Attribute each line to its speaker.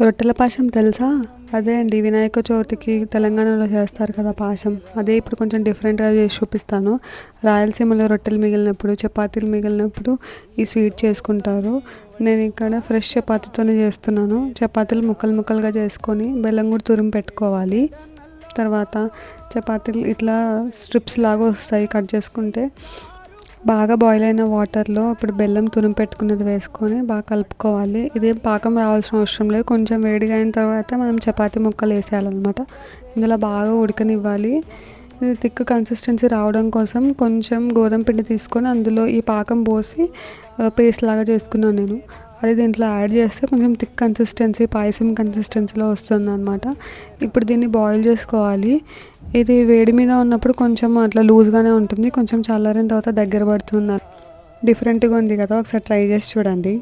Speaker 1: రొట్టెల పాశం తెలుసా? అదే అండి వినాయక చవితికి తెలంగాణలో చేస్తారు కదా పాశం అదే ఇప్పుడు కొంచెం డిఫరెంట్గా చేసి చూపిస్తాను. రాయలసీమలో రొట్టెలు మిగిలినప్పుడు చపాతీలు మిగిలినప్పుడు ఈ స్వీట్ చేసుకుంటారు. నేను ఇక్కడ ఫ్రెష్ చపాతీతోనే చేస్తున్నాను. చపాతీలు ముక్కలు ముక్కలుగా చేసుకొని బెల్లం కూడా తురిమి పెట్టుకోవాలి. తర్వాత చపాతీలు ఇట్లా స్ట్రిప్స్ లాగా వస్తాయి కట్ చేసుకుంటే బాగా బాయిల్ అయిన వాటర్లో ఇప్పుడు బెల్లం తురిమి పెట్టుకున్నది వేసుకొని బాగా కలుపుకోవాలి. ఇదేం పాకం రావాల్సిన అవసరం లేదు. కొంచెం వేడిగా అయిన తర్వాత మనం చపాతీ ముక్కలు వేసేయాలన్నమాట. ఇందులో బాగా ఉడకనివ్వాలి. ఇది థిక్ కన్సిస్టెన్సీ రావడం కోసం కొంచెం గోధుమ పిండి తీసుకొని అందులో ఈ పాకం పోసి పేస్ట్ లాగా చేసుకున్నాను నేను. అది దీంట్లో యాడ్ చేస్తే కొంచెం థిక్ కన్సిస్టెన్సీ పాయసం కన్సిస్టెన్సీలో వస్తుంది అనమాట ఇప్పుడు దీన్ని బాయిల్ చేసుకోవాలి. ఇది వేడి మీద ఉన్నప్పుడు కొంచెం అట్లా లూజ్గానే ఉంటుంది. కొంచెం చల్లారిన తర్వాత దగ్గర పడుతుంది డిఫరెంట్గా ఉంది కదా. ఒకసారి ట్రై చేసి చూడండి.